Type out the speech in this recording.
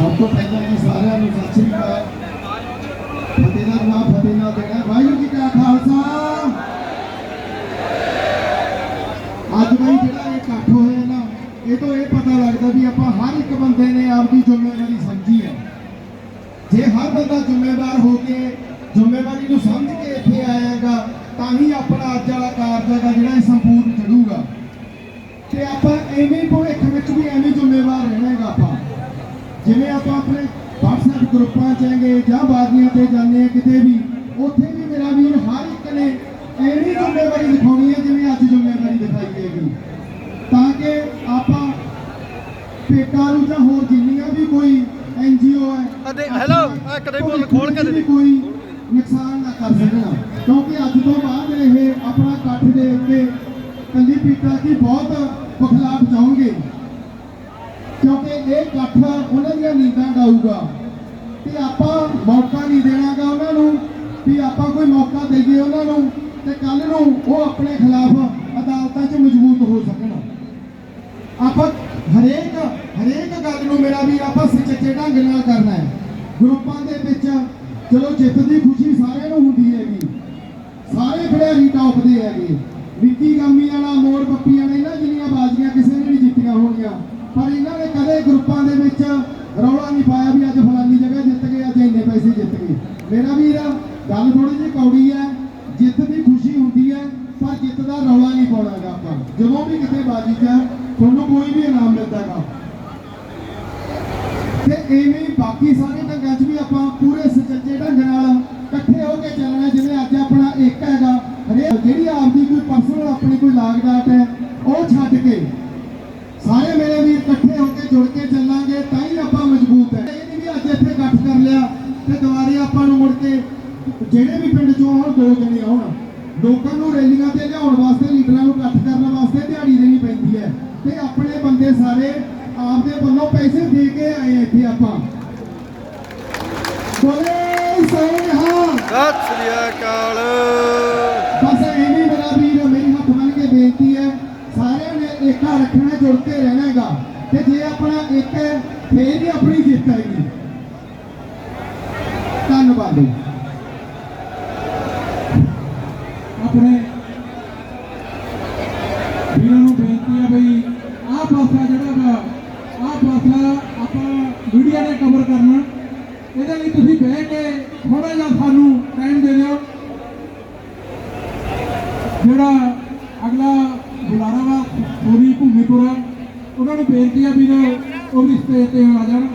ਸਭ ਤੋਂ ਪਹਿਲਾਂ ਜੀ ਸਾਰਿਆਂ ਨੂੰ ਸਤਿ ਸ੍ਰੀ ਅਕਾਲ। ਫਤਿਹ ਦਾ ਨਾਮ, ਫਤਿਹ ਨਾਲ ਦੇਣਾ। ਵਾਹਿਗੁਰੂ ਜੀ ਕਾ ਖਾਲਸਾ। ਅੱਜ ਬਈ ਜਿਹੜਾ ਇਹ ਇਕੱਠ ਹੋਇਆ ਨਾ, ਇਹ ਤੋਂ ਇਹ ਪਤਾ ਲੱਗਦਾ ਵੀ ਆਪਾਂ ਹਰ ਇੱਕ ਬੰਦੇ ਨੇ ਆਪਦੀ ਜ਼ਿੰਮੇਵਾਰੀ ਸਮਝੀ ਹੈ। ਜੇ ਹਰ ਬੰਦਾ ਜ਼ਿੰਮੇਵਾਰ ਹੋ ਕੇ ਜ਼ਿੰਮੇਵਾਰੀ ਨੂੰ ਸਮਝ ਕੇ ਇੱਥੇ ਆਏਗਾ ਤਾਂ ਹੀ ਆਪਣਾ ਅੱਜ ਵਾਲਾ ਕਾਰਜ ਦਾ ਜਿਹੜਾ ਇਹ ਸੰਪੂਰਨ ਚੜੂਗਾ ਤੇ ਆਪਾਂ ਐਵੇਂ ਭਵਿੱਖ ਵਿੱਚ ਵੀ ਐਵੇਂ ਜ਼ਿੰਮੇਵਾਰ ਰਹਿਣਾਗਾ ਆਪਾਂ। ਜਿਵੇਂ ਆਪਾਂ ਆਪਣੇ WhatsApp ਗਰੁੱਪਾਂ ਚ ਹੈਗੇ ਜਾਂ ਬਾਜ਼ੀਆਂ ਤੇ ਜਾਂਦੇ ਆ ਕਿਤੇ ਵੀ ਉੱਥੇ ਵੀ ਮੇਰਾ ਵੀਰ ਹਰ ਇੱਕ ਨੇ ਐਵੇਂ ਜ਼ਿੰਮੇਵਾਰੀ ਦਿਖਾਉਣੀ ਹੈ ਜਿਵੇਂ ਅੱਜ ਜ਼ਿੰਮੇਵਾਰੀ ਦਿਖਾਈ ਹੈਗੀ। ਤਾਂ ਕਿ ਆਪਾਂ ਪੇਟਾਂ ਨੂੰ ਜਾਂ ਹੋਰ ਜਿੰਨੀਆਂ ਵੀ ਕੋਈ ਐਨਜੀਓ ਹੈ hello, ਆਹ ਕਦੇ ਬੋਲ ਖੋਲ ਕੇ ਦੇ। ਕੋਈ ਨੁਕਸਾਨ ਨਾ ਕਰ ਸਕਣਾ। ਕਿਉਂਕਿ ਅੱਜ ਤੋਂ ਬਾਅਦ ਇਹ ਆਪਣਾ ਇਕੱਠ ਦੇ ਉੱਤੇ ਕੰਦੀ ਪੀਟਾ ਕੀ ਬਹੁਤ ਬਖਲਾਫ ਜਾਓਗੇ ਕਿਉਂਕਿ ਇਹ ਇਕੱਠ ਉਹਨਾਂ ਦੀਆਂ ਨੀਂਦਾਂ ਡਾਊਗਾ ਤੇ ਆਪਾਂ ਮੌਕਾ ਨਹੀਂ ਦੇਣਾਗਾ ਉਹਨਾਂ ਨੂੰ, ਵੀ ਆਪਾਂ ਕੋਈ ਮੌਕਾ ਦੇਈਏ ਉਹਨਾਂ ਨੂੰ ਤੇ ਕੱਲ ਨੂੰ ਉਹ ਆਪਣੇ ਖਿਲਾਫ ਅਦਾਲਤਾਂ 'ਚ ਮਜ਼ਬੂਤ ਹੋ ਸਕਣ। ਆਪਾਂ ਹਰੇਕ ਹਰੇਕ ਗੱਲ ਨੂੰ ਮੇਰਾ ਵੀ ਆਪਾਂ ਸੱਚੇ ਢੰਗ ਨਾਲ ਕਰਨਾ ਹੈ। ਗਰੁੱਪਾਂ ਦੇ ਵਿੱਚ ਚਲੋ ਜਿੱਤ ਦੀ ਖੁਸ਼ੀ ਸਾਰਿਆਂ ਨੂੰ ਹੁੰਦੀ ਹੈਗੀ। ਸਾਰੇ ਖਿਡਾਰੀ ਟੌਪ ਦੇ ਹੈਗੇ। ਵਿੱਕੀ ਗਾਮੀ ਵਾਲਾ ਮੋੜ ਪੱਪੀ ਵਾਲਾ, ਇਹਨਾਂ ਜਿੰਨੀਆਂ ਬਾਜ਼ੀਆਂ ਕਿਸੇ ਨੇ ਨਹੀਂ ਜਿੱਤੀਆਂ ਹੋਣਗੀਆਂ ਪਰ ਇਹਨਾਂ ਨੇ ਕਦੇ ਗਰੁੱਪਾਂ ਦੇ ਵਿੱਚ ਰੌਲਾ ਨਹੀਂ ਪਾਇਆ ਵੀ ਅੱਜ ਫਲਾਨੀ ਜਗ੍ਹਾ ਜਿੱਤ ਗਏ, ਅੱਜ ਇੰਨੇ ਪੈਸੇ ਜਿੱਤ ਗਏ। ਮੇਰਾ ਵੀਰ, ਗੱਲ ਥੋੜੀ ਜਿਹੀ ਕੌੜੀ ਹੈ ਜਿੱਤ ਦੀ ਖੁਸ਼ੀ ਹੁੰਦੀ ਹੈ, ਪਰ ਜਿੱਤ ਦਾ ਰੌਲਾ ਨਹੀਂ ਪਾਉਣਾਗਾ ਆਪਾਂ। ਜਦੋਂ ਵੀ ਕਿਤੇ ਬਾਜੀ 'ਚ ਤੁਹਾਨੂੰ ਕੋਈ ਵੀ ਇਨਾਮ ਮਿਲਦਾਗਾ। ਤੇ ਐਵੇਂ ਬਾਕੀ ਸਾਰੇ ਢੰਗਾਂ 'ਚ ਵੀ ਆਪਾਂ ਪੂਰੇ ਸੁਚੱਜੇ ਢੰਗ ਨਾਲ ਇਕੱਠੇ ਹੋ ਕੇ ਚੱਲਣਾ, ਜਿਵੇਂ ਅੱਜ ਆਪਣਾ ਇੱਕ ਹੈਗਾ। ਹਰੇਕ ਜਿਹੜੀ ਆਪਦੀ ਕੋਈ ਪਰਸਨਲ ਆਪਣੀ ਕੋਈ ਲਾਗ ਡਾਟ ਹੈ ਉਹ ਛੱਡ ਕੇ ਸਾਰੇ ਮੇਰੇ ਵੀਰ ਇਕੱਠੇ ਹੋ ਕੇ ਜੁੜ ਕੇ ਚੱਲਾਂਗੇ ਤਾਂ ਹੀ ਆਪਾਂ ਮਜ਼ਬੂਤ ਹੈ। ਇਹ ਨਹੀਂ ਵੀ ਅੱਜ ਇੱਥੇ ਇਕੱਠ ਕਰ ਲਿਆ ਤੇ ਦੁਬਾਰੇ ਆਪਾਂ ਨੂੰ ਮੁੜ ਕੇ ਜਿਹੜੇ ਵੀ ਪਿੰਡ ਚੋਂ ਆਉਣ ਦੋ ਜਣੇ ਆਉਣ। ਲੋਕਾਂ ਨੂੰ ਰੈਲੀਆਂ ਤੇ ਲਿਆਉਣ ਵਾਸਤੇ ਲੀਡਰਾਂ ਨੂੰ ਇਕੱਠ ਕਰਨ ਵਾਸਤੇ ਦਿਹਾੜੀ ਦੇਣੀ ਪੈਂਦੀ ਹੈ। ਤੇ ਆਪਣੇ ਬੰਦੇ ਸਾਰੇ ਆਪਦੇ ਵੱਲੋਂ ਪੈਸੇ ਦੇ ਕੇ ਆਏ ਇੱਥੇ ਆਪਾਂ। ਬੋਲੇ ਸਹੀ ਹਾਂ ਸਤਿ ਸ੍ਰੀ ਅਕਾਲ। ਬਸ ਐਵੇਂ ਮੇਰਾ ਵੀਰ ਮੇਰੀ ਹੱਥ ਬੰਨ ਕੇ ਬੇਨਤੀ ਹੈ ਸਾਰਿਆਂ ਨੇ ਏਕਾ ਰੱਖਣਾ ਜੁੜ ਕੇ ਰਹਿਣਾ ਹੈਗਾ। ਤੇ ਜੇ ਆਪਣਾ ਇੱਕ ਹੈ, ਫੇਰ ਹੀ ਆਪਣੀ ਜਿੱਤ ਆਏਗੀ। ਧੰਨਵਾਦ ਆਪਣੇ ਵੀਰਾਂ ਨੂੰ ਬੇਨਤੀ ਆ ਬਈ, ਆਹ ਪਾਸਾ ਜਿਹੜਾ ਵਾ, ਆਹ ਪਾਸਾ ਆਪਾਂ ਮੀਡੀਆ ਨੇ ਕਵਰ ਕਰਨਾ। ਇਹਦੇ ਲਈ ਤੁਸੀਂ ਬਹਿ ਕੇ ਥੋੜਾ ਜਿਹਾ ਸਾਨੂੰ ਟਾਈਮ ਦੇ ਦਿਓ। ਜਿਹੜਾ ਅਗਲਾ ਬੁਲਾਰਾ ਵਾ ਸੋਨੀ ਭੂਮੀਪੁਰਾ। ਉਹਨਾਂ ਨੂੰ ਬੇਨਤੀ ਆ ਵੀ ਉਹ ਵੀ ਸਟੇਜ ਤੇ ਆ ਜਾਣ।